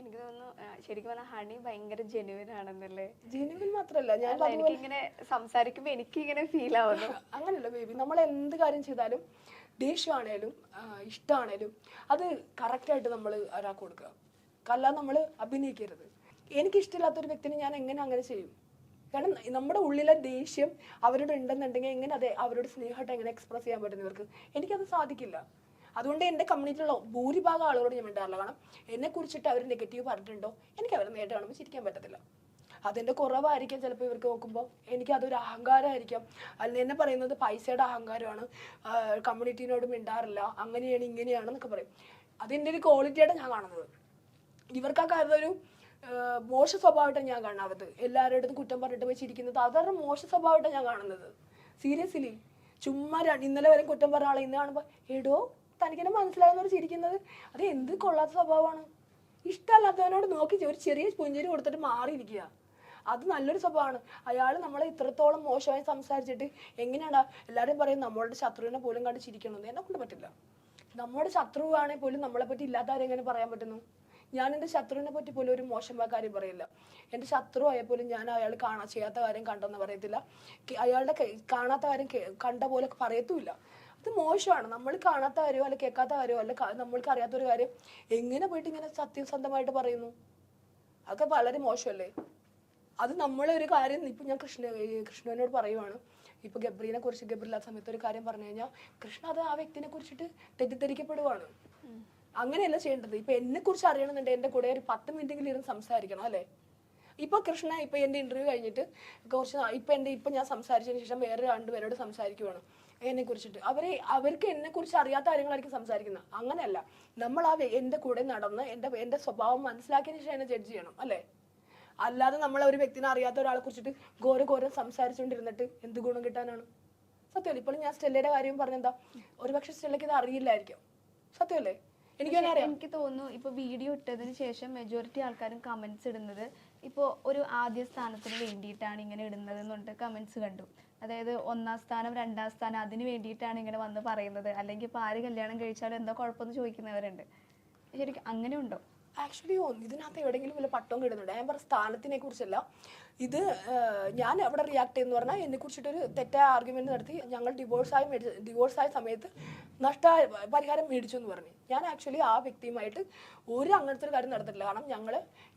എനിക്ക് തോന്നുന്നു ശരിക്കും പറഞ്ഞാൽ ഹണി ഭയങ്കര ജെനുവിൻ ആണെന്നല്ലേ? ജെനുവിൻ മാത്രല്ല ഞാൻ എനിക്കിങ്ങനെ സംസാരിക്കുമ്പോ എനിക്കിങ്ങനെ ഫീൽ ആവുന്നു. അങ്ങനല്ല ബേബി നമ്മൾ എന്ത് കാര്യം ചെയ്താലും ദേഷ്യമാണേലും ഇഷ്ടമാണേലും അത് കറക്റ്റായിട്ട് നമ്മൾ ഒരാൾക്ക് കൊടുക്കുക. അല്ലാതെ നമ്മൾ അഭിനയിക്കരുത്. എനിക്കിഷ്ടമില്ലാത്ത ഒരു വ്യക്തിനെ ഞാൻ എങ്ങനെ അങ്ങനെ ചെയ്യും? കാരണം നമ്മുടെ ഉള്ളിലെ ദേഷ്യം അവരോട് ഉണ്ടെന്നുണ്ടെങ്കിൽ എങ്ങനെ അതെ അവരോട് സ്നേഹമായിട്ട് എങ്ങനെ എക്സ്പ്രസ് ചെയ്യാൻ പറ്റുന്നവർക്ക് എനിക്കത് സാധിക്കില്ല. അതുകൊണ്ട് എന്റെ കമ്മ്യൂണിറ്റിയിലുള്ള ഭൂരിഭാഗം ആളുകളോട് ഞാൻ മിണ്ടാറില്ല. കാരണം എന്നെ കുറിച്ചിട്ട് അവർ നെഗറ്റീവ് പറഞ്ഞിട്ടുണ്ടോ? എനിക്ക് അവരെ നേരിട്ട് കാണുമ്പോൾ ചിരിക്കാൻ പറ്റത്തില്ല. അതിന്റെ കുറവായിരിക്കാം ചിലപ്പോൾ ഇവർക്ക് നോക്കുമ്പോൾ എനിക്ക് അതൊരു അഹങ്കാരമായിരിക്കാം. അല്ലെങ്കിൽ എന്നെ പറയുന്നത് പൈസയുടെ അഹങ്കാരമാണ്. കമ്മ്യൂണിറ്റീനോട് മിണ്ടാറില്ല. അങ്ങനെയാണ് ഇങ്ങനെയാണ് എന്നൊക്കെ പറയും. അതിന്റെ ഒരു ക്വാളിറ്റിയായിട്ട് ഞാൻ കാണുന്നത്. ഇവർക്കൊക്കെ അതൊരു ആഹ് മോശ സ്വഭാവമായിട്ടാണ് ഞാൻ കാണാവത് എല്ലാവരുടെ അടുത്തും കുറ്റം പറഞ്ഞിട്ട് പോയി ചിരിക്കുന്നത് അതൊരു മോശ സ്വഭാവമായിട്ടാണ് ഞാൻ കാണുന്നത്. സീരിയസ്ലി ചുമ്മാ ഇന്നലെ വരെ കുറ്റം പറഞ്ഞ ആളെ ഇന്ന് കാണുമ്പോൾ എടോ തനിക്കെന്നെ മനസ്സിലാകുന്നവർ ചിരിക്കുന്നത്. അത് എന്ത് കൊള്ളാത്ത സ്വഭാവമാണ്. ഇഷ്ടമല്ലാത്തവനോട് നോക്കി ഒരു ചെറിയ പുഞ്ചിരി കൊടുത്തിട്ട് മാറിയിരിക്കുക. അത് നല്ലൊരു സ്വഭാവമാണ്. അയാൾ നമ്മളെ ഇത്രത്തോളം മോശമായി സംസാരിച്ചിട്ട് എങ്ങനെയാണ് എല്ലാവരും പറയും നമ്മളുടെ ശത്രുവിനെ പോലും കണ്ട് ചിരിക്കണമെന്ന്. എന്നെ കൊണ്ട് പറ്റില്ല. നമ്മുടെ ശത്രുവാണെങ്കിൽ പോലും നമ്മളെ പറ്റി ഇല്ലാത്തവരെ എങ്ങനെ പറയാൻ പറ്റുന്നു? ഞാൻ എന്റെ ശത്രുവിനെ പറ്റി പോലും ഒരു മോശമായ കാര്യം പറയില്ല. എന്റെ ശത്രു ആയാൽ പോലും ഞാൻ അയാൾ കാണാ ചെയ്യാത്ത കാര്യം കണ്ടെന്ന് പറയത്തില്ല. അയാളുടെ കാണാത്ത കാര്യം കണ്ട പോലെ പറയത്തുമില്ല. അത് മോശമാണ്. നമ്മൾ കാണാത്ത കാര്യമോ അല്ല കേൾക്കാത്ത കാര്യമോ അല്ല നമ്മൾക്ക് അറിയാത്ത ഒരു കാര്യം എങ്ങനെ പോയിട്ട് ഇങ്ങനെ സത്യസന്ധമായിട്ട് പറയുന്നു? അതൊക്കെ വളരെ മോശമല്ലേ? അത് നമ്മളെ ഒരു കാര്യം ഇപ്പൊ ഞാൻ കൃഷ്ണ കൃഷ്ണനോട് പറയുവാണ്. ഇപ്പൊ ഗബ്രീനെ കുറിച്ച് ഗബ്രില്ല സമയത്ത് ഒരു കാര്യം പറഞ്ഞു കഴിഞ്ഞാൽ കൃഷ്ണ അത് ആ വ്യക്തിനെ കുറിച്ചിട്ട് തെറ്റിദ്ധരിക്കപ്പെടുവാണ്. അങ്ങനെയല്ല ചെയ്യേണ്ടത്. ഇപ്പൊ എന്നെ കുറിച്ച് അറിയണമെന്നുണ്ടെങ്കിൽ എന്റെ കൂടെ ഒരു പത്ത് മിനിറ്റെങ്കിലും ഇരുന്ന് സംസാരിക്കണം അല്ലേ? ഇപ്പൊ കൃഷ്ണ ഇപ്പൊ എന്റെ ഇന്റർവ്യൂ കഴിഞ്ഞിട്ട് കുറച്ച് ഇപ്പൊ എന്റെ ഇപ്പൊ ഞാൻ സംസാരിച്ചതിന് ശേഷം വേറെ രണ്ടുപേരോട് സംസാരിക്കുവാണ്. എന്നെ കുറിച്ചിട്ട് അവരെ അവർക്ക് എന്നെ കുറിച്ച് അറിയാത്ത കാര്യങ്ങളായിരിക്കും സംസാരിക്കുന്നത്. അങ്ങനെയല്ല. നമ്മൾ ആ എന്റെ എന്റെ കൂടെ നടന്ന് എന്റെ എന്റെ സ്വഭാവം മനസ്സിലാക്കിയതിന് ശേഷം എന്നെ ജഡ്ജ് ചെയ്യണം അല്ലേ? അല്ലാതെ നമ്മൾ ഒരു വ്യക്തിനെ അറിയാത്ത ഒരാളെ കുറിച്ചിട്ട് ഘോര ഘോരം സംസാരിച്ചുകൊണ്ടിരുന്നിട്ട് എന്ത് ഗുണം കിട്ടാനാണ്? സത്യമല്ലേ? ഇപ്പോൾ ഞാൻ സ്റ്റെല്ലയുടെ കാര്യം പറഞ്ഞെന്താ? ഒരുപക്ഷെ സ്റ്റെല്ലയ്ക്ക് ഇത് അറിയില്ലായിരിക്കും. സത്യമല്ലേ? എനിക്ക് എനിക്ക് തോന്നുന്നു ഇപ്പൊ വീഡിയോ ഇട്ടതിന് ശേഷം മെജോറിറ്റി ആൾക്കാരും കമന്റ്സ് ഇടുന്നത് ഇപ്പോൾ ഒരു ആദ്യ സ്ഥാനത്തിന് വേണ്ടിയിട്ടാണ് ഇങ്ങനെ ഇടുന്നത് എന്നുണ്ട് കമന്റ്സ് കണ്ടു. അതായത് ഒന്നാം സ്ഥാനം രണ്ടാം സ്ഥാനം അതിന് വേണ്ടിയിട്ടാണ് ഇങ്ങനെ വന്ന് പറയുന്നത്. അല്ലെങ്കിൽ ഇപ്പൊ ആര് കല്യാണം കഴിച്ചാലും എന്തോ കുഴപ്പമെന്ന് ചോദിക്കുന്നവരുണ്ട്. ശരിക്കും അങ്ങനെ ഉണ്ടോ ആക്ച്വലി ഇതിനകത്ത് എവിടെയെങ്കിലും വല്ല പട്ടവും കിടുന്നുണ്ട് ഞാൻ പറഞ്ഞ സ്ഥാനത്തിനെ കുറിച്ചല്ല. ഇത് ഞാൻ അവിടെ റിയാക്ട് ചെയ്യുന്ന പറഞ്ഞാൽ എന്നെ കുറിച്ചിട്ടൊരു തെറ്റായ ആർഗ്യുമെന്റ് നടത്തി. ഞങ്ങൾ ഡിവോഴ്സായി ഡിവോഴ്സായ സമയത്ത് നഷ്ട പരിഹാരം മേടിച്ചു എന്ന് പറഞ്ഞു. ഞാൻ ആക്ച്വലി ആ വ്യക്തിയുമായിട്ട് ഒരു അങ്ങനത്തെ ഒരു കാര്യം നടത്തിട്ടില്ല കാരണം ഞങ്ങൾ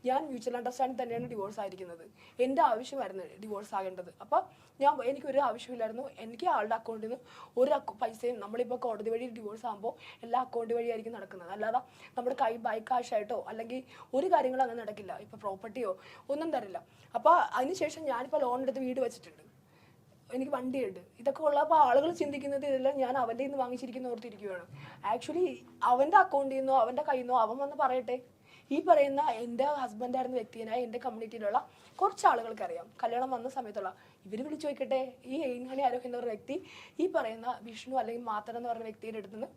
ഞാൻ മ്യൂച്വൽ അണ്ടർസ്റ്റാൻഡിങ് തന്നെയാണ് ഡിവോഴ്സ് ആയിരിക്കുന്നത്. എന്റെ ആവശ്യമായിരുന്നു ഡിവോഴ്സ് ആകേണ്ടത്. അപ്പം ഞാൻ എനിക്കൊരു ആവശ്യമില്ലായിരുന്നു. എനിക്ക് ആളുടെ അക്കൗണ്ടിൽ നിന്ന് ഒരു പൈസയും നമ്മളിപ്പോൾ കോടതി വഴി ഡിവോഴ്സ് ആകുമ്പോൾ എല്ലാ അക്കൗണ്ട് വഴിയായിരിക്കും നടക്കുന്നത്. അല്ലാതെ നമ്മുടെ കൈ ബൈ കാഷ് ആയിട്ടോ അല്ലെങ്കിൽ ഒരു കാര്യങ്ങളും അങ്ങനെ നടക്കില്ല. ഇപ്പോൾ പ്രോപ്പർട്ടിയോ ഒന്നും തരില്ല. അപ്പോൾ അതിനുശേഷം ഞാനിപ്പോൾ ലോൺ എടുത്ത് വീട് വെച്ചിട്ടുണ്ട്. എനിക്ക് വണ്ടിയുണ്ട്. ഇതൊക്കെ ഉള്ളപ്പോൾ ആളുകൾ ചിന്തിക്കുന്നത് ഇതെല്ലാം ഞാൻ അവന്റെ നിന്ന് വാങ്ങിച്ചിരിക്കുന്ന ഓർത്തിരിക്കുകയാണ് ആക്ച്വലി അവന്റെ അക്കൗണ്ടിൽ നിന്നോ അവന്റെ കയ്യിൽ നിന്നോ അവൻ വന്ന് പറയട്ടെ. ഈ പറയുന്ന എന്റെ ഹസ്ബൻഡായിരുന്ന വ്യക്തിനായി എന്റെ കമ്മ്യൂണിറ്റിയിലുള്ള കുറച്ച് ആളുകൾക്കറിയാം. കല്യാണം വന്ന സമയത്തുള്ള ഇവർ വിളിച്ചു നോക്കട്ടെ ഈ എയിൻഹണി ആരോഗ്യം എന്ന് പറഞ്ഞ വ്യക്തി ഈ പറയുന്ന വിഷ്ണു അല്ലെങ്കിൽ മാത്രം എന്ന് പറഞ്ഞ വ്യക്തിയുടെ അടുത്ത് നിന്ന്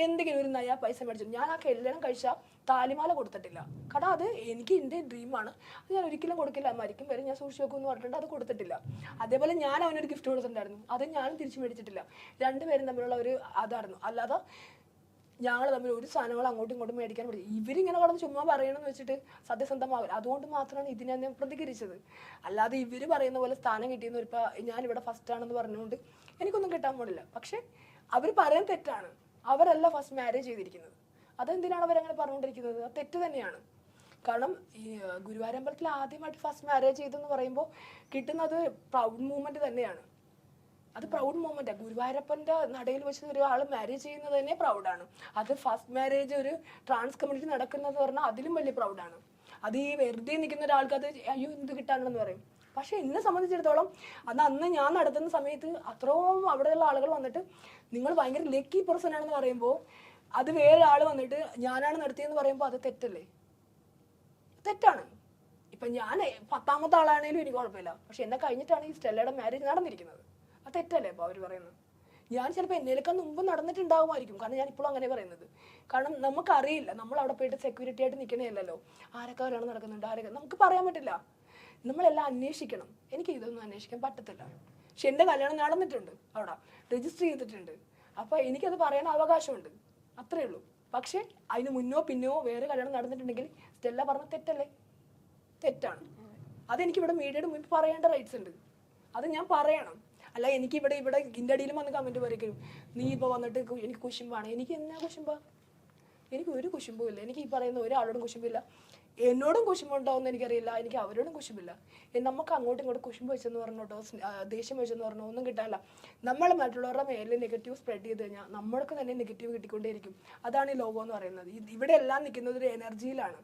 എന്തെങ്കിലും ഒരു നയാ പൈസ മേടിച്ചു. ഞാൻ ആ കല്യാണം കഴിച്ച താലിമാല കൊടുത്തിട്ടില്ല. കാരണം അത് എനിക്ക് എന്റെ ഡ്രീമാണ് അത് ഞാൻ ഒരിക്കലും കൊടുക്കില്ല. മരിക്കും വരെ ഞാൻ സൂക്ഷിച്ചു വെക്കും എന്ന് പറഞ്ഞിട്ട് അത് കൊടുത്തിട്ടില്ല. അതേപോലെ ഞാൻ അവനൊരു ഗിഫ്റ്റ് കൊടുത്തിട്ടുണ്ടായിരുന്നു. അത് ഞാനും തിരിച്ചു മേടിച്ചിട്ടില്ല. രണ്ടുപേരും തമ്മിലുള്ള ഒരു അതായിരുന്നു. അല്ലാതെ ഞങ്ങൾ തമ്മിൽ ഒരു സാധനങ്ങൾ അങ്ങോട്ടും ഇങ്ങോട്ടും മേടിക്കാൻ പറ്റും ഇവരിങ്ങനെ കടന്ന് ചുമ്മാ പറയണമെന്ന് വെച്ചിട്ട് സത്യസന്ധമാവില്ല. അതുകൊണ്ട് മാത്രമാണ് ഇതിനെ ഞാൻ പ്രതികരിച്ചത്. അല്ലാതെ ഇവർ പറയുന്ന പോലെ സ്ഥാനം കിട്ടിയെന്ന് ഇപ്പോൾ ഞാനിവിടെ ഫസ്റ്റ് ആണെന്ന് പറഞ്ഞുകൊണ്ട് എനിക്കൊന്നും കിട്ടാൻ പോണില്ല പക്ഷേ അവർ പറയാൻ തെറ്റാണ്. അവരല്ല ഫസ്റ്റ് മാരേജ് ചെയ്തിരിക്കുന്നത്. അതെന്തിനാണ് അവരങ്ങനെ പറഞ്ഞുകൊണ്ടിരിക്കുന്നത്? അത് തെറ്റ് തന്നെയാണ്. കാരണം ഈ ഗുരുവായൂരമ്പലത്തിൽ ആദ്യമായിട്ട് ഫസ്റ്റ് മാരേജ് ചെയ്തെന്ന് പറയുമ്പോൾ കിട്ടുന്നത് പ്രൗഡ് മൂമെന്റ് തന്നെയാണ്. അത് പ്രൗഡ് മൊമെന്റ് ഗുരുവായൂരപ്പന്റെ നടയിൽ വെച്ച് ഒരാൾ മാരേജ് ചെയ്യുന്നത് തന്നെ പ്രൗഡാണ് അത് ഫസ്റ്റ് മാരേജ് ഒരു ട്രാൻസ് കമ്മ്യൂണിറ്റി നടക്കുന്നത് പറഞ്ഞാൽ അതിലും വലിയ പ്രൗഡാണ് അത് ഈ വെറുതെ നിൽക്കുന്ന ഒരാൾക്ക് അത് അയ്യോ എന്ത് കിട്ടാനുണ്ടെന്ന് പറയും. പക്ഷെ എന്നെ സംബന്ധിച്ചിടത്തോളം അത് അന്ന് ഞാൻ നടത്തുന്ന സമയത്ത് അത്രയും അവിടെയുള്ള ആളുകൾ വന്നിട്ട് നിങ്ങൾ ഭയങ്കര ലക്കി പേഴ്സൺ ആണെന്ന് പറയുമ്പോൾ അത് വേറെ ആൾ വന്നിട്ട് ഞാനാണ് നടത്തിയെന്ന് പറയുമ്പോൾ അത് തെറ്റല്ലേ? തെറ്റാണ്. ഇപ്പൊ ഞാൻ പത്താമത്തെ ആളാണെങ്കിലും എനിക്ക് കുഴപ്പമില്ല. പക്ഷെ എന്നെ കഴിഞ്ഞിട്ടാണ് ഈ സ്റ്റെല്ലയുടെ മാരേജ് നടന്നിരിക്കുന്നത്. അത് തെറ്റല്ലേ അപ്പോൾ അവർ പറയുന്നത്? ഞാൻ ചിലപ്പോൾ എന്നേലൊക്കെ മുമ്പ് നടന്നിട്ടുണ്ടാകുമായിരിക്കും കാരണം ഞാൻ ഇപ്പോഴും അങ്ങനെ പറയുന്നത്. കാരണം നമുക്കറിയില്ല. നമ്മൾ അവിടെ പോയിട്ട് സെക്യൂരിറ്റി ആയിട്ട് നിൽക്കണേയല്ലോ ആരൊക്കെ അവരാണ് നടക്കുന്നുണ്ട്? ആരൊക്കെ? നമുക്ക് പറയാൻ പറ്റില്ല. നമ്മളെല്ലാം അന്വേഷിക്കണം. എനിക്ക് ഇതൊന്നും അന്വേഷിക്കാൻ പറ്റത്തില്ല. പക്ഷെ എന്റെ കല്യാണം നടന്നിട്ടുണ്ട് അവിടെ. രജിസ്റ്റർ ചെയ്തിട്ടുണ്ട്. അപ്പോൾ എനിക്കത് പറയാൻ അവകാശമുണ്ട്. അത്രേ ഉള്ളൂ. പക്ഷേ അതിന് മുന്നോ പിന്നോ വേറെ കല്യാണം നടന്നിട്ടുണ്ടെങ്കിൽ സ്റ്റെല്ല പറഞ്ഞ തെറ്റല്ലേ? തെറ്റാണ്. അതെനിക്കിവിടെ മീഡിയയുടെ മുമ്പിൽ പറയേണ്ട റൈറ്റ്സ് ഉണ്ട്. അത് ഞാൻ പറയണം. അല്ല എനിക്ക് ഇവിടെ ഇവിടെ ഇതിന്റെ അടിയിലും വന്ന് കമന്റ് പറയും. നീ ഇപ്പോൾ വന്നിട്ട് എനിക്ക് കുശുമ്പാണ്. എനിക്ക് എന്നാ കുശുമ്പ? എനിക്ക് ഒരു കുശുമ്പും ഇല്ല. എനിക്ക് ഈ പറയുന്ന ഒരാളോടും കുശുമ്പില്ല. എന്നോടും കുശുമ്പുണ്ടാവുമെന്ന് എനിക്കറിയില്ല. എനിക്ക് അവരോടും കുശുമ്പില്ല. നമുക്ക് അങ്ങോട്ടും ഇങ്ങോട്ടും കുശുമ്പ് വെച്ചെന്ന് പറഞ്ഞോട്ടോ കേട്ടോ ദേഷ്യം വെച്ചെന്ന് പറഞ്ഞോ ഒന്നും കിട്ടാനില്ല. നമ്മൾ മറ്റുള്ളവരുടെ മേലെ നെഗറ്റീവ് സ്പ്രെഡ് ചെയ്ത് കഴിഞ്ഞാൽ നമ്മൾക്ക് തന്നെ നെഗറ്റീവ് കിട്ടിക്കൊണ്ടേയിരിക്കും. അതാണ് ഈ ലോകം എന്ന് പറയുന്നത് ഇവിടെ എല്ലാം നിൽക്കുന്നത് ഒരു എനർജിയിലാണ്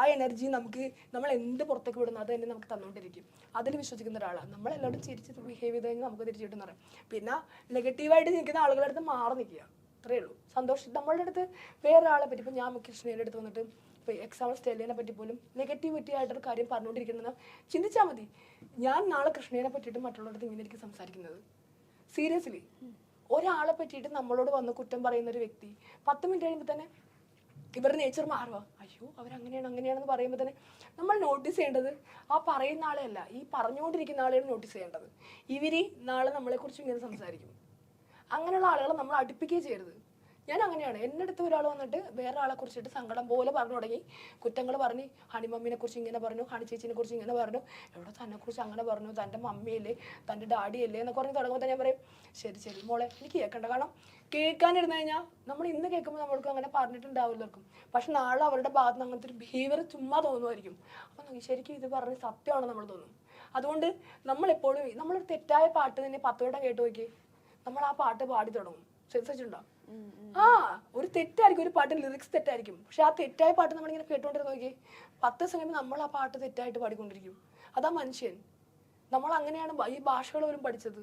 ആ എനർജി നമുക്ക് നമ്മൾ എന്ത് പുറത്തേക്ക് വിടുന്നു അത് തന്നെ നമുക്ക് തന്നുകൊണ്ടിരിക്കും അതിൽ വിശ്വസിക്കുന്ന ഒരാളാണ് നമ്മളെല്ലാവരും ചിരിച്ച് ബിഹേവ് ചെയ്ത് കഴിഞ്ഞാൽ നമുക്ക് തിരിച്ചു കിട്ടുന്ന പറയും. പിന്നെ നെഗറ്റീവായിട്ട് നിൽക്കുന്ന ആളുകളുടെ അടുത്ത് മാറി നിൽക്കുക. അത്രേ ഉള്ളൂ. സന്തോഷം നമ്മളുടെ അടുത്ത് വേറെ ആളെ പറ്റി ഇപ്പം ഞാൻ കൃഷ്ണയുടെ അടുത്ത് വന്നിട്ട് ഇപ്പോൾ എക്സാമ്പിൾ സ്റ്റെല്ലിനെ പറ്റി പോലും നെഗറ്റിവിറ്റി ആയിട്ടൊരു കാര്യം പറഞ്ഞുകൊണ്ടിരിക്കുന്നത് ചിന്തിച്ചാൽ മതി. ഞാൻ നാളെ കൃഷ്ണനെ പറ്റിയിട്ട് മറ്റുള്ളവരുടെ ഇങ്ങനെ എനിക്ക് സംസാരിക്കുന്നത്. സീരിയസ്ലി ഒരാളെ പറ്റിയിട്ട് നമ്മളോട് വന്ന് കുറ്റം പറയുന്ന ഒരു വ്യക്തി പത്ത് മിനിറ്റ് കഴിയുമ്പോൾ തന്നെ ഇവരുടെ നേച്ചർ മാറുക അയ്യോ അവരങ്ങനെയാണ് അങ്ങനെയാണെന്ന് പറയുമ്പോൾ തന്നെ നമ്മൾ നോട്ടീസ് ചെയ്യേണ്ടത് ആ പറയുന്ന ആളെയല്ല ഈ പറഞ്ഞുകൊണ്ടിരിക്കുന്ന ആളെയാണ് നോട്ടീസ് ചെയ്യേണ്ടത്. ഇവർ നാളെ നമ്മളെക്കുറിച്ച് ഇങ്ങനെ സംസാരിക്കും. അങ്ങനെയുള്ള ആളുകളെ നമ്മൾ അടുപ്പിക്കുകയും ചെയ്യരുത്. ഞാൻ അങ്ങനെയാണ് എന്റെ അടുത്ത് ഒരാൾ വന്നിട്ട് വേറെ ആളെ കുറിച്ചിട്ട് സങ്കടം പോലെ പറഞ്ഞു തുടങ്ങി. കുറ്റങ്ങൾ പറഞ്ഞ് ഹണിമമ്മിനെ കുറിച്ച് ഇങ്ങനെ പറഞ്ഞു ഹണി ചേച്ചിനെ കുറിച്ച് ഇങ്ങനെ പറഞ്ഞു. എവിടെ തന്നെ കുറിച്ച് അങ്ങനെ പറഞ്ഞു? തന്റെ മമ്മിയല്ലേ? തന്റെ ഡാഡിയല്ലേ? എന്നൊക്കെ പറഞ്ഞ് തുടങ്ങുമ്പോൾ ഞാൻ പറയും ശരി ശരി മോളെ എനിക്ക് കേൾക്കണ്ട കാരണം കേൾക്കാനിരുന്നു കഴിഞ്ഞാൽ നമ്മൾ ഇന്ന് കേൾക്കുമ്പോൾ നമ്മൾക്ക് അങ്ങനെ പറഞ്ഞിട്ടുണ്ടാവില്ലായിരിക്കും പക്ഷെ നാളെ അവരുടെ ഭാഗത്ത് നിന്ന് അങ്ങനത്തെ ഒരു ബിഹേവിയർ ചുമ്മാ തോന്നുമായിരിക്കും. അപ്പം ശരിക്കും ഇത് പറഞ്ഞ് സത്യമാണ് നമ്മൾ തോന്നും. അതുകൊണ്ട് നമ്മളെപ്പോഴും നമ്മളൊരു തെറ്റായ പാട്ട് തന്നെ പത്ത് വട്ടം കേട്ട് നോക്കി നമ്മൾ ആ പാട്ട് പാടി തുടങ്ങും. ശ്രദ്ധിച്ചിട്ടുണ്ടോ? ആ ഒരു തെറ്റായിരിക്കും ഒരു പാട്ട് ലിറിക്സ് തെറ്റായിരിക്കും. പക്ഷെ ആ തെറ്റായ പാട്ട് നമ്മളിങ്ങനെ കേട്ടുകൊണ്ടിരുന്ന നോക്കി പത്ത് കഴിയുമ്പോൾ നമ്മൾ ആ പാട്ട് തെറ്റായിട്ട് പാടിക്കൊണ്ടിരിക്കും. അതാ മനുഷ്യൻ. നമ്മൾ അങ്ങനെയാണ് ഈ ഭാഷകൾ പോലും പഠിച്ചത്.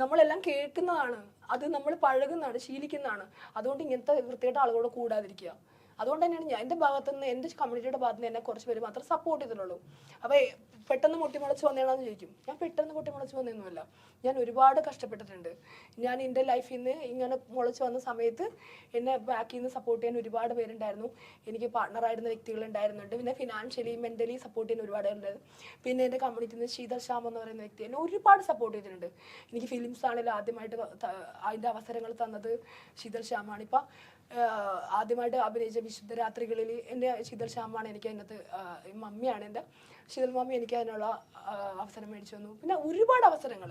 നമ്മളെല്ലാം കേൾക്കുന്നതാണ്. അത് നമ്മൾ പഴകുന്നതാണ് ശീലിക്കുന്നതാണ്. അതുകൊണ്ട് ഇങ്ങനത്തെ വൃത്തിയായിട്ട് ആളുകളോട് കൂടാതിരിക്കുക. അതുകൊണ്ട് തന്നെയാണ് ഞാൻ എന്റെ ഭാഗത്തു നിന്ന് എന്റെ കമ്മ്യൂണിറ്റിയുടെ ഭാഗത്ത് നിന്ന് എന്നെ കുറച്ച് പേര് മാത്രം സപ്പോർട്ട് ചെയ്തിട്ടുള്ളൂ. അപ്പോൾ പെട്ടെന്ന് മുട്ടിമുളച്ച് വന്നേണെന്ന് ചോദിക്കും. ഞാൻ പെട്ടെന്ന് മുട്ടിമുളച്ച് വന്നൊന്നുമല്ല. ഞാൻ ഒരുപാട് കഷ്ടപ്പെട്ടിട്ടുണ്ട്. ഞാൻ എന്റെ ലൈഫിൽ നിന്ന് ഇങ്ങനെ മുളച്ച് വന്ന സമയത്ത് എന്നെ ബാക്കിൽ നിന്ന് സപ്പോർട്ട് ചെയ്യാൻ ഒരുപാട് പേരുണ്ടായിരുന്നു. എനിക്ക് പാർട്ണറായിരുന്ന വ്യക്തികൾ ഉണ്ടായിരുന്നുണ്ട്. പിന്നെ ഫിനാൻഷ്യലി മെന്റലി സപ്പോർട്ട് ചെയ്യാൻ ഒരുപാട് പേരുണ്ടായിരുന്നു. പിന്നെ എന്റെ കമ്മ്യൂണിറ്റിയിൽ നിന്ന് ശീതൾ ശ്യാം എന്ന് പറയുന്ന വ്യക്തി എന്നെ ഒരുപാട് സപ്പോർട്ട് ചെയ്തിട്ടുണ്ട്. എനിക്ക് ഫിലിംസ് ആണെങ്കിലും ആദ്യമായിട്ട് അതിന്റെ അവസരങ്ങൾ തന്നത് ശീതൾ ശ്യാമാണ്. ഇപ്പം ആദ്യമായിട്ട് അഭിനയിച്ച വിശുദ്ധ രാത്രികളിൽ എന്റെ ശീതൽ ശ്യാമാണ് എനിക്ക് അതിനകത്ത് മമ്മിയാണ് എന്റെ ശീതൽ മമ്മി എനിക്ക് അതിനുള്ള അവസരം മേടിച്ചു തന്നു. പിന്നെ ഒരുപാട് അവസരങ്ങൾ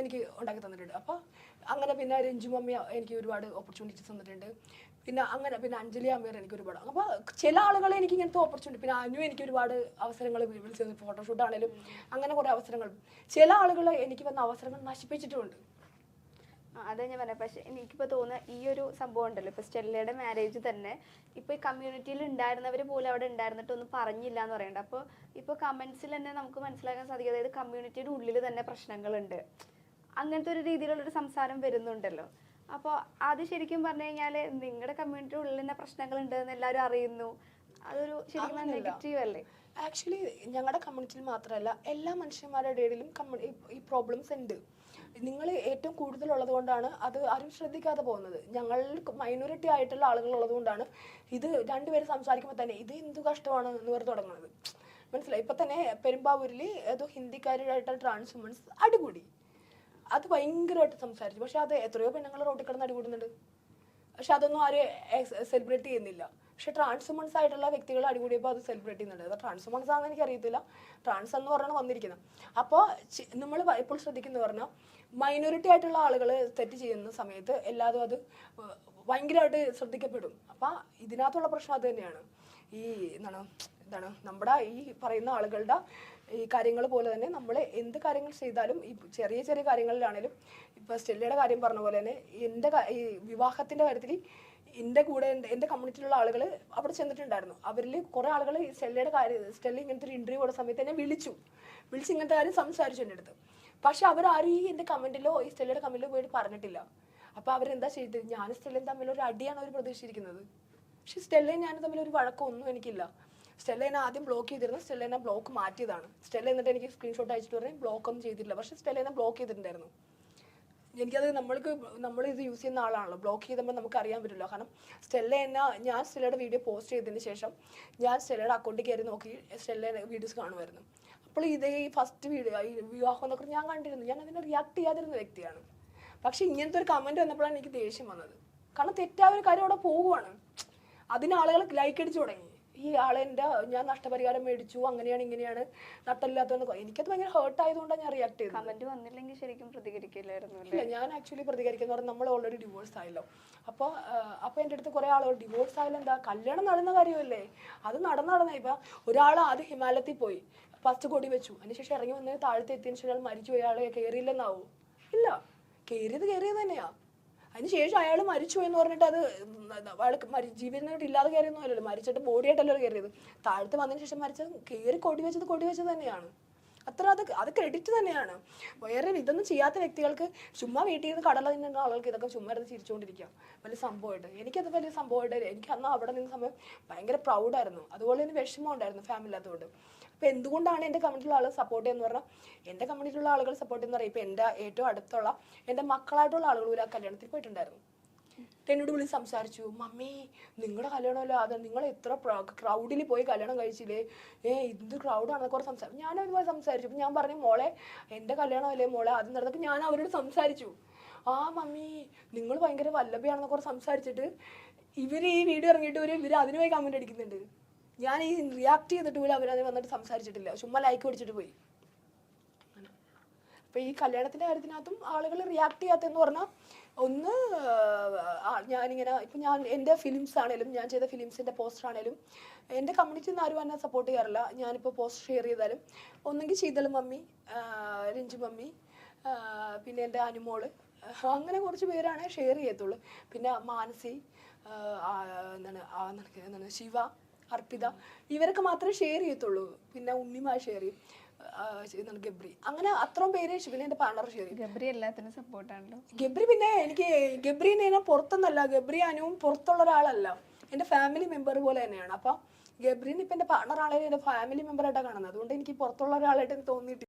എനിക്ക് ഉണ്ടാക്കി തന്നിട്ടുണ്ട്. അപ്പോൾ അങ്ങനെ പിന്നെ രഞ്ജു മമ്മി എനിക്ക് ഒരുപാട് ഓപ്പർച്യൂണിറ്റീസ് തന്നിട്ടുണ്ട്. പിന്നെ അങ്ങനെ പിന്നെ അഞ്ജലി അമ്മയർ എനിക്ക് ഒരുപാട്. അപ്പോൾ ചില ആളുകളെ എനിക്ക് ഇങ്ങനത്തെ ഓപ്പർച്യൂണിറ്റി പിന്നെ അനു എനിക്ക് ഒരുപാട് അവസരങ്ങൾ വിളിച്ചു ഫോട്ടോഷൂട്ട് ആണെങ്കിലും അങ്ങനെ കുറേ അവസരങ്ങൾ. ചില ആളുകൾ എനിക്ക് വന്ന അവസരങ്ങൾ നശിപ്പിച്ചിട്ടുമുണ്ട് അതാ ഞാൻ പറഞ്ഞത് പക്ഷെ എനിക്കിപ്പോൾ തോന്നുന്ന ഈ ഒരു സംഭവം ഉണ്ടല്ലോ. ഇപ്പോൾ സ്റ്റെല്ലയുടെ മാരേജ് തന്നെ ഇപ്പോൾ ഈ കമ്മ്യൂണിറ്റിയിൽ ഉണ്ടായിരുന്നവർ പോലും അവിടെ ഉണ്ടായിരുന്നിട്ട് ഒന്നും പറഞ്ഞില്ല എന്ന് പറയണ്ട അപ്പോൾ ഇപ്പോൾ കമൻസിൽ തന്നെ നമുക്ക് മനസ്സിലാക്കാൻ സാധിക്കും. അതായത് കമ്മ്യൂണിറ്റിയുടെ ഉള്ളിൽ തന്നെ പ്രശ്നങ്ങളുണ്ട്. അങ്ങനത്തെ ഒരു രീതിയിലുള്ളൊരു സംസാരം വരുന്നുണ്ടല്ലോ. അപ്പോൾ അത് ശരിക്കും പറഞ്ഞു കഴിഞ്ഞാൽ നിങ്ങളുടെ കമ്മ്യൂണിറ്റിയുടെ ഉള്ളിൽ തന്നെ പ്രശ്നങ്ങളുണ്ട് എന്ന് എല്ലാവരും അറിയുന്നു. അതൊരു ശരിക്കും നെഗറ്റീവ് അല്ലേ? ആക്ച്വലി ഞങ്ങളുടെ കമ്മ്യൂണിറ്റിയിൽ മാത്രമല്ല എല്ലാ മനുഷ്യന്മാരുടെ ഇടയിലും ഈ പ്രോബ്ലംസ് ഉണ്ട്. നിങ്ങൾ ഏറ്റവും കൂടുതലുള്ളത് കൊണ്ടാണ് അത് ആരും ശ്രദ്ധിക്കാതെ പോകുന്നത്. ഞങ്ങൾ മൈനോറിറ്റി ആയിട്ടുള്ള ആളുകൾ ഉള്ളത് കൊണ്ടാണ് ഇത് രണ്ടുപേരും സംസാരിക്കുമ്പോൾ തന്നെ ഇത് എന്ത് കഷ്ടമാണ് എന്ന് പറഞ്ഞ് തുടങ്ങുന്നത് മനസ്സിലായി? ഇപ്പം തന്നെ പെരുമ്പാവൂരിൽ ഏതോ ഹിന്ദിക്കാരായിട്ടുള്ള ട്രാൻസ് വുമൻസ് അടികൂടി. അത് ഭയങ്കരമായിട്ട് സംസാരിച്ചു. പക്ഷെ അത് എത്രയോ പെണ്ണുങ്ങൾ റോട്ടിൽ കിടന്ന് അടികൂടുന്നുണ്ട്. പക്ഷെ അതൊന്നും ആരും സെലിബ്രേറ്റ് ചെയ്യുന്നില്ല. പക്ഷെ ട്രാൻസ്വുമൺസ് ആയിട്ടുള്ള വ്യക്തികൾ അടികൂടിയപ്പോൾ അത് സെലിബ്രേറ്റ് ചെയ്യുന്നുണ്ട് അത് ട്രാൻസ്വുമൻസ് ആണെന്ന് എനിക്ക് അറിയത്തില്ല ട്രാൻസ് എന്ന് പറഞ്ഞാണ് വന്നിരിക്കുന്നത്. അപ്പോൾ നമ്മൾ ഇപ്പോൾ ശ്രദ്ധിക്കുന്നത് പറഞ്ഞാൽ മൈനോറിറ്റി ആയിട്ടുള്ള ആളുകൾ തെറ്റ് ചെയ്യുന്ന സമയത്ത് എല്ലാതും അത് ഭയങ്കരമായിട്ട് ശ്രദ്ധിക്കപ്പെടും. അപ്പം ഇതിനകത്തുള്ള പ്രശ്നം അത് തന്നെയാണ്. ഈ എന്താണ് എന്താണ് നമ്മുടെ ഈ പറയുന്ന ആളുകളുടെ ഈ കാര്യങ്ങൾ പോലെ തന്നെ നമ്മൾ എന്ത് കാര്യങ്ങൾ ചെയ്താലും ഈ ചെറിയ ചെറിയ കാര്യങ്ങളിലാണേലും ഇപ്പോൾ സ്റ്റെല്ലയുടെ കാര്യം പറഞ്ഞ പോലെ തന്നെ എന്റെ ഈ വിവാഹത്തിന്റെ കാര്യത്തിൽ എന്റെ കൂടെ എന്റെ കമ്മ്യൂണിറ്റിയിലുള്ള ആളുകൾ അവിടെ ചെന്നിട്ടുണ്ടായിരുന്നു. അവരിൽ കുറേ ആളുകൾ സ്റ്റെല്ലയുടെ കാര്യം സ്റ്റെല്ല ഇങ്ങനത്തെ ഒരു ഇന്റർവ്യൂ കൊടുത്ത സമയത്ത് എന്നെ വിളിച്ചു. വിളിച്ച് ഇങ്ങനത്തെ കാര്യം സംസാരിച്ചു എന്റെ അടുത്ത്. പക്ഷെ അവരാരും ഈ എന്റെ കമന്റിലോ ഈ സ്റ്റെല്ലയുടെ കമന്റിലോ പോയിട്ട് പറഞ്ഞിട്ടില്ല. അപ്പോൾ അവരെന്താ ചെയ്തത് ഞാൻ സ്റ്റെല്ലയും തമ്മിൽ ഒരു അടിയാണ് അവർ പ്രതീക്ഷിച്ചിരിക്കുന്നത്. പക്ഷെ സ്റ്റെല്ലയും ഞാനും തമ്മിൽ ഒരു വഴക്കമൊന്നും എനിക്കില്ല. സ്റ്റെല്ല എന്നെ ആദ്യം ബ്ലോക്ക് ചെയ്തിരുന്നു. സ്റ്റെല്ല എന്നെ ബ്ലോക്ക് മാറ്റിയതാണ്. സ്റ്റെല്ല എന്നിട്ട് എനിക്ക് സ്ക്രീൻഷോട്ട് അയച്ചിട്ട് പറഞ്ഞു ബ്ലോക്ക് ഒന്നും ചെയ്തിട്ടില്ല. പക്ഷെ സ്റ്റെല്ല എന്നെ ബ്ലോക്ക് ചെയ്തിട്ടുണ്ടായിരുന്നു. എനിക്കത് നമ്മൾക്ക് നമ്മൾ ഇത് യൂസ് ചെയ്യുന്ന ആളാണല്ലോ. ബ്ലോക്ക് ചെയ്തപ്പോൾ നമുക്ക് അറിയാൻ പറ്റില്ല. കാരണം സ്റ്റെല്ല എന്ന ഞാൻ സ്റ്റെല്ലയുടെ വീഡിയോ പോസ്റ്റ് ചെയ്തതിന് ശേഷം ഞാൻ സ്റ്റെല്ലയുടെ അക്കൗണ്ടിൽ കയറി നോക്കി സ്റ്റെല്ലയുടെ വീഡിയോസ് കാണുമായിരുന്നു. അപ്പോൾ ഇതേ ഫസ്റ്റ് വീഡിയോ ഈ വിവാഹം എന്നൊക്കെ ഞാൻ കണ്ടിരുന്നു. ഞാൻ അതിനെ റിയാക്ട് ചെയ്യാതിരുന്ന വ്യക്തിയാണ്. പക്ഷേ ഇങ്ങനത്തെ ഒരു കമന്റ് വന്നപ്പോഴാണ് എനിക്ക് ദേഷ്യം വന്നത്. കാരണം തെറ്റായ ഒരു കാര്യം അവിടെ പോവുകയാണ് അതിന് ആളുകൾ ലൈക്ക് അടിച്ചു തുടങ്ങി. ഈ ആളെന്റെ ഞാൻ നഷ്ടപരിഹാരം മേടിച്ചു അങ്ങനെയാണ് ഇങ്ങനെയാണ് നട്ടല്ലാത്തതെന്ന് എനിക്കത് ഭയങ്കര ഹേർട്ട് ആയതുകൊണ്ടാണ് ഞാൻ റിയാക്ട് ചെയ്തത്. കമന്റ് വന്നില്ലെങ്കിൽ ശരിക്കും പ്രതികരിക്കില്ലായിരുന്നു അല്ലേ? ഇല്ല ഞാൻ ആക്ച്വലി പ്രതികരിക്കുന്ന. പറഞ്ഞാൽ നമ്മൾ ഓൾറെഡി ഡിവോഴ്സ് ആയല്ലോ. അപ്പോൾ അപ്പോൾ എന്റെ അടുത്ത് കുറേ ആളുകൾ ഡിവോഴ്സ് ആയാലും എന്താ കല്യാണം നടന്ന കാര്യമല്ലേ? അത് നടന്ന് നടന്ന ഇപ്പം ഒരാൾ ആദ്യം ഹിമാലയത്തിൽ പോയി ഫസ്റ്റ് കൊടി വെച്ചു. അതിനുശേഷം ഇറങ്ങി വന്ന് താഴത്തെ എത്തിയതിനു ശേഷം മരിച്ചു പോയി കയറിയില്ലെന്നാവും? ഇല്ല. കയറിയത് കയറിയത് തന്നെയാ. അതിനുശേഷം അയാൾ മരിച്ചു എന്ന് പറഞ്ഞിട്ട് അത് അയാൾക്ക് മരി ജീവനായിട്ട് ഇല്ലാതെ കയറിയൊന്നും അല്ലല്ലോ. മരിച്ചിട്ട് ബോഡിയായിട്ടല്ലോ കയറിയത്. താഴത്ത് വന്നതിന് ശേഷം മരിച്ചത് കയറി കൊടി വെച്ചത് കൊടി വെച്ചത് തന്നെയാണ്. അത്ര അത് അത് ക്രെഡിറ്റ് തന്നെയാണ്. വേറെ ഇതൊന്നും ചെയ്യാത്ത വ്യക്തികൾക്ക് ചുമ്മാ വീട്ടിൽ നിന്ന് കടല തിന്നുന്ന ആളുകൾക്ക് ഇതൊക്കെ ചുമ്മാ ഇരുന്ന് ചിരിച്ചുകൊണ്ടിരിക്കാം വലിയ സംഭവമായിട്ട്. എനിക്കത് വലിയ സംഭവമായിട്ട്. എനിക്ക് അന്ന് അവിടെ നിന്ന് സമയം ഭയങ്കര പ്രൗഡായിരുന്നു അതുപോലെ തന്നെ വിഷമം ഉണ്ടായിരുന്നു ഫാമിലി അതുകൊണ്ട് അപ്പോൾ എന്തുകൊണ്ടാണ് എന്റെ കമ്മ്യൂണിറ്റിയിലുള്ള ആളുകൾ സപ്പോർട്ട് ചെയ്യുന്നത് പറഞ്ഞാൽ എന്റെ കമ്മ്യൂണിറ്റിയിലുള്ള ആളുകൾ സപ്പോർട്ട് ചെയ്യുന്ന പറയുമ്പോൾ എന്റെ ഏറ്റവും അടുത്തുള്ള എന്റെ മക്കളായിട്ടുള്ള ആളുകൾ ഒരു കല്യാണത്തിൽ പോയിട്ടുണ്ടായിരുന്നു. എന്നോട് വിളിച്ച് സംസാരിച്ചു മമ്മി നിങ്ങളുടെ കല്യാണമല്ലോ? അത് നിങ്ങൾ എത്ര ക്രൗഡിൽ പോയി കല്യാണം കഴിച്ചില്ലേ? ഏ എന്ത് ക്രൗഡാണെന്ന് കുറേ സംസാരിച്ചു ഞാൻ ഒരുപാട് സംസാരിച്ചു. ഞാൻ പറഞ്ഞു മോളെ എന്റെ കല്യാണമല്ലേ മോളെ? അത് നടന്നപ്പോൾ ഞാൻ അവരോട് സംസാരിച്ചു. ആ മമ്മി നിങ്ങൾ ഭയങ്കര വല്ലഭയാണെന്ന് കുറേ സംസാരിച്ചിട്ട് ഇവർ ഈ വീഡിയോ ഇറങ്ങിയിട്ട് ഇവർ ഇവർ അതിനുമായി കമന്റ് അടിക്കുന്നുണ്ട്. ഞാൻ ഈ റിയാക്ട് ചെയ്തിട്ട് പോലും അവരത് വന്നിട്ട് സംസാരിച്ചിട്ടില്ല. ചുമ്മാ ലൈക്ക് പിടിച്ചിട്ട് പോയി. അപ്പൊ ഈ കല്യാണത്തിന്റെ കാര്യത്തിനകത്തും ആളുകൾ റിയാക്ട് ചെയ്യാത്തെന്ന് പറഞ്ഞാൽ ഒന്ന് ഞാനിങ്ങനെ ഇപ്പം ഞാൻ എന്റെ ഫിലിംസ് ആണേലും ഞാൻ ചെയ്ത ഫിലിംസിന്റെ പോസ്റ്റർ ആണേലും എന്റെ കമ്മ്യൂണിറ്റി നിന്ന് ആരും എന്നെ സപ്പോർട്ട് ചെയ്യാറില്ല. ഞാനിപ്പോൾ പോസ്റ്റർ ഷെയർ ചെയ്താലും ഒന്നെങ്കിൽ ശീതൾ മമ്മി രഞ്ജു മമ്മി പിന്നെ എന്റെ അനുമോൾ അങ്ങനെ കുറച്ച് പേരാണ് ഷെയർ ചെയ്യത്തുള്ളൂ. പിന്നെ മാനസി എന്താണ് എന്താണ് ശിവ അർപ്പിത. ഇവരൊക്കെ മാത്രമേ ഷെയർ ചെയ്യത്തുള്ളൂ. പിന്നെ ഉണ്ണിമ ഷെയർ ചെയ്യും. എന്താണ് ഗബ്രി. അങ്ങനെ അത്രയും പേര് പിന്നെ എന്റെ പാർട്ണർ ഷെയർ ചെയ്യും. ഗബ്രി എല്ലാത്തിനും സപ്പോർട്ടാണല്ലോ ഗബ്രി പിന്നെ എനിക്ക് ഗബ്രീനെ പുറത്തൊന്നല്ല. ഗബ്രി അനുവും പുറത്തുള്ള ഒരാളല്ല. എന്റെ ഫാമിലി മെമ്പർ പോലെ തന്നെയാണ്. അപ്പം ഗബ്രീൻ ഇപ്പം എന്റെ പാർട്ണർ ആണെങ്കിലും എന്റെ ഫാമിലി മെമ്പറായിട്ടാണ് കാണുന്നത്. അതുകൊണ്ട് എനിക്ക് പുറത്തുള്ള ഒരാളായിട്ട് എനിക്ക് തോന്നിയിട്ടില്ല.